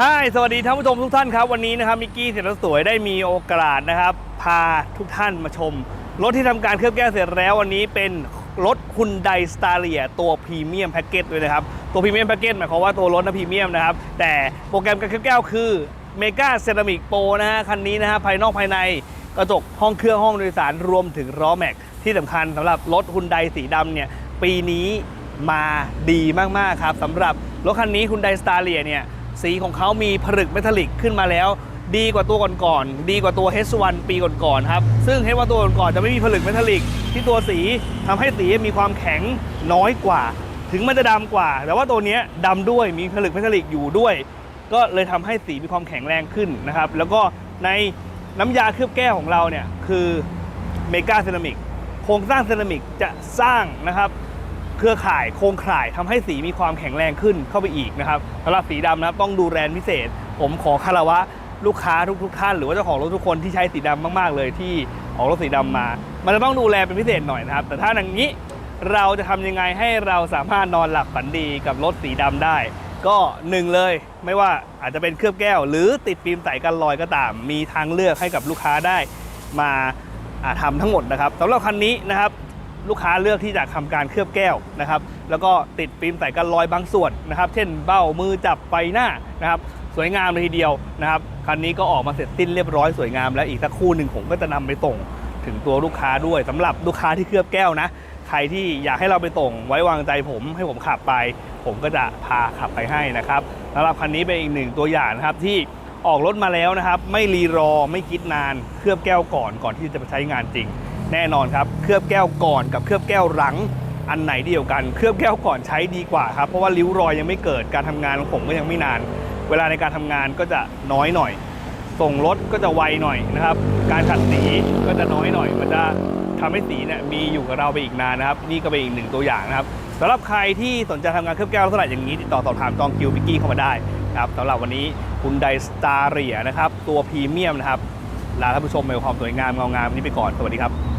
ฮ่ายสวัสดีท่านผู้ชมทุกท่านครับวันนี้นะครับมิกกี้เสร็จแล้วสวยได้มีโอกาสนะครับ พาทุกท่านมาชม รถที่ทำการเคลือบแก้วเสร็จแล้ววันนี้เป็นรถคุณไดสตาเลียตัวพรีเมียมแพ็กเกจด้วยนะครับ ตัวพรีเมียมแพ็กเกจหมายความว่าตัวรถนะพรีเมียมนะครับ แต่โปรแกรมการเคลือบแก้วคือเมกาเซรามิกโปรนะฮะคันนี้นะฮะภายนอกภายในกระจกห้องเครื่องห้องโดยสารรวมถึงล้อแม็กที่สำคัญสำหรับรถคุณไดสีดำเนี่ยปีนี้มาดีมากๆครับสำหรับรถคันนี้คุณไดสตาเลียเนี่ย สีของเขามีผลึกเมทัลลิกขึ้นมาแล้ว ดีกว่าตัวก่อนๆดีกว่าตัว H1 ปีก่อนๆครับซึ่ง H1 ตัวก่อนๆจะไม่มีผลึกเมทัลลิกที่ตัวสีทำให้สีมีความแข็งน้อยกว่า ถึงมันจะดำกว่า แต่ว่าตัวนี้ยดำด้วยมีผลึกเมทัลลิกอยู่ด้วย ก็เลยทำให้สีมีความแข็งแรงขึ้นนะครับแล้วก็ในน้ำยาเคลือบแก้วของเราเนี่ยคือเมกาเซรามิกโครงสร้างเซรามิกจะสร้างนะครับ เครือข่ายโครงข่ายทำให้สีมีความแข็งแรงขึ้นเข้าไปอีกนะครับสำหรับสีดำนะครับต้องดูแลพิเศษ ผมขอคารวะลูกค้าทุกๆท่าน หรือว่าเจ้าของรถทุกคนที่ใช้สีดำมากๆ เลยที่ออกรถสีดำมา มันจะต้องดูแลเป็นพิเศษหน่อยนะครับ แต่ถ้าอย่างนี้เราจะทำยังไงให้เราสามารถนอนหลับฝันดีกับรถสีดำได้ ก็หนึ่งเลยไม่ว่าอาจจะเป็นเคลือบแก้ว หรือติดฟิล์มใสกันรอยก็ตาม มีทางเลือกให้กับลูกค้าได้มาอ่าทำทั้งหมดนะครับสำหรับคันนี้นะครับ ลูกค้าเลือกที่จะทำการเคลือบแก้วนะครับ แล้วก็ติดฟิล์มใส่กันรอยบางส่วนนะครับ เช่นเบ้ามือจับไฟหน้านะครับ สวยงามเลยทีเดียวนะครับ คันนี้ก็ออกมาเสร็จสิ้นเรียบร้อยสวยงาม แล้วอีกสักคู่หนึ่งผมก็จะนำไปส่งถึงตัวลูกค้าด้วยสำหรับลูกค้าที่เคลือบแก้วนะ ใครที่อยากให้เราไปส่งไว้วางใจผมให้ผมขับไป ผมก็จะพาขับไปให้นะครับสำหรับคันนี้เป็นอีกหนึ่งตัวอย่างนะครับที่ออกรถมาแล้วนะครับ ไม่รีรอไม่คิดนานเคลือบแก้วก่อนก่อนที่จะไปใช้งานจริง แน่นอนครับเคลือบแก้วก่อนกับเคลือบแก้วหลังอันไหนเดียวกัน เคลือบแก้วก่อนใช้ดีกว่าครับเพราะว่าริ้วรอยยังไม่เกิดการทำงานของผมก็ยังไม่นาน เวลาในการทำงานก็จะน้อยหน่อย ส่งรถก็จะไวหน่อยนะครับ การขัดสีก็จะน้อยหน่อย มันจะทำให้สีเนี่ยมีอยู่กับเราไปอีกนานนะครับ นี่ก็เป็นอีกหนึ่งตัวอย่างนะครับสำหรับใครที่สนใจทำงานเคลือบแก้วลักษณะอย่างนี้ติดต่อสอบถามจองคิวพิกกี้เข้ามาได้นะครับสำหรับวันนี้คุณไดสตาเรียนะครับตัวพรีเมียมนะครับลาท่านผู้ชมไปกับความสวยงามเงางามนี้ไปก่อนสวัสดีครับ